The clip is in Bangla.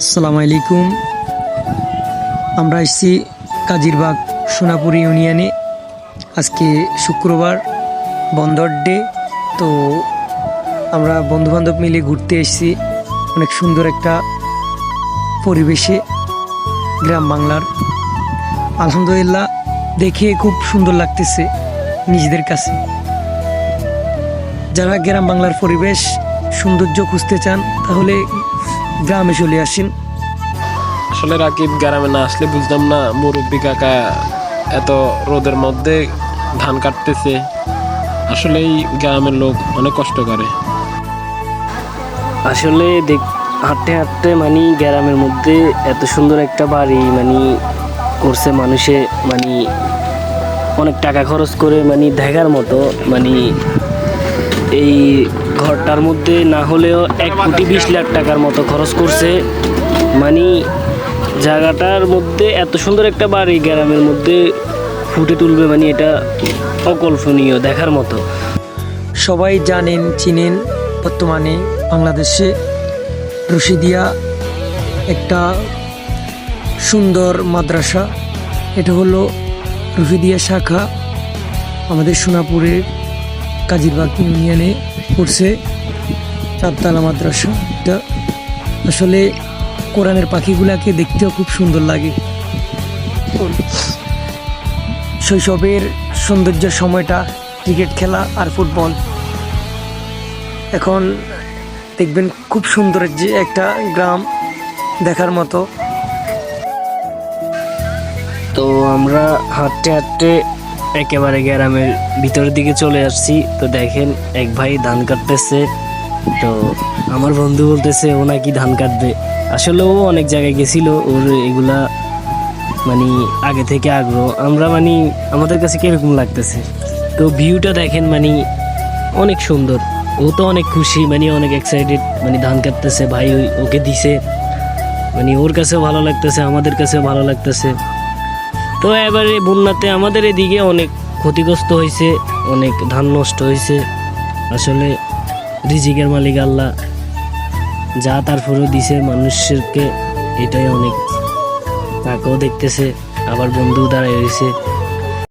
আসসালামু আলাইকুম। আমরা এসেছি কাজিরবাগ সোনাপুর ইউনিয়নে। আজকে শুক্রবার, বন্দর ডে। তো আমরা বন্ধুবান্ধব মিলে ঘুরতে এসেছি অনেক সুন্দর একটা পরিবেশে, গ্রাম বাংলার। আলহামদুলিল্লাহ, দেখে খুব সুন্দর লাগতেছে নিজেদের কাছে। যারা গ্রাম বাংলার পরিবেশ, সৌন্দর্য খুঁজতে চান, তাহলে গ্রামে চলে আসেন। আসলে রাকিব গ্রামে না আসলে বুঝলাম না মুরব্বী কাকা এত রোদের মধ্যে ধান কাটতেছে। আসলেই গ্রামের লোক অনেক কষ্ট করে। আসলে দেখ হাঁটতে হাঁটতে মানে গ্রামের মধ্যে এত সুন্দর একটা বাড়ি মানে করছে মানুষে মানে অনেক টাকা খরচ করে মানে দেখার মতো মানে এই ঘরটার মধ্যে না হলেও এক কোটি বিশ লাখ টাকার মতো খরচ করছে। মানে জায়গাটার মধ্যে এত সুন্দর একটা বাড়ি গ্রামের মধ্যে ফুটে তুলবে মানে এটা অকল্পনীয় দেখার মতো। সবাই জানেন, চিনেন, বর্তমানে বাংলাদেশে রশিদিয়া একটা সুন্দর মাদ্রাসা। এটা হলো রশিদিয়া শাখা। আমাদের সোনাপুরের কাজিরবাগ ইউনিয়নে পড়ছে চারতলা মাদ্রাসা। এটা আসলে কোরআনের পাখিগুলাকে দেখতেও খুব সুন্দর লাগে। শৈশবের সৌন্দর্য সময়টা, ক্রিকেট খেলা আর ফুটবল। এখন দেখবেন খুব সুন্দর যে একটা গ্রাম দেখার মতো। তো আমরা হাঁটতে হাঁটতে একেবারে গ্রামের ভিতরের দিকে চলে আসছি। তো দেখেন, এক ভাই ধান কাটতেছে। তো আমার বন্ধু বলতেছে, ও নাকি ধান কাটবে। আসলে ও অনেক জায়গায় গেছিল, ওর এগুলা মানে আগে থেকে আগ্রহ। আমরা মানে আমাদের কাছে কীরকম লাগতেছে? তো ভিউটা দেখেন মানে অনেক সুন্দর। ও তো অনেক খুশি মানে অনেক এক্সাইটেড মানে ধান কাটতেছে। ভাই ওকে দিছে। মানে ওর কাছেও ভালো লাগতেছে, আমাদের কাছেও ভালো লাগতেছে। তো এবারে বন্যাতে আমাদের এদিকে অনেক ক্ষতিগ্রস্ত হয়েছে, অনেক ধান নষ্ট হয়েছে। আসলে রিজিকের মালিক আল্লাহ যা তারপরেও দিছে মানুষকে এটাই অনেক। তাকেও দেখতেছে, আবার বন্ধু দাঁড়ায় রয়েছে।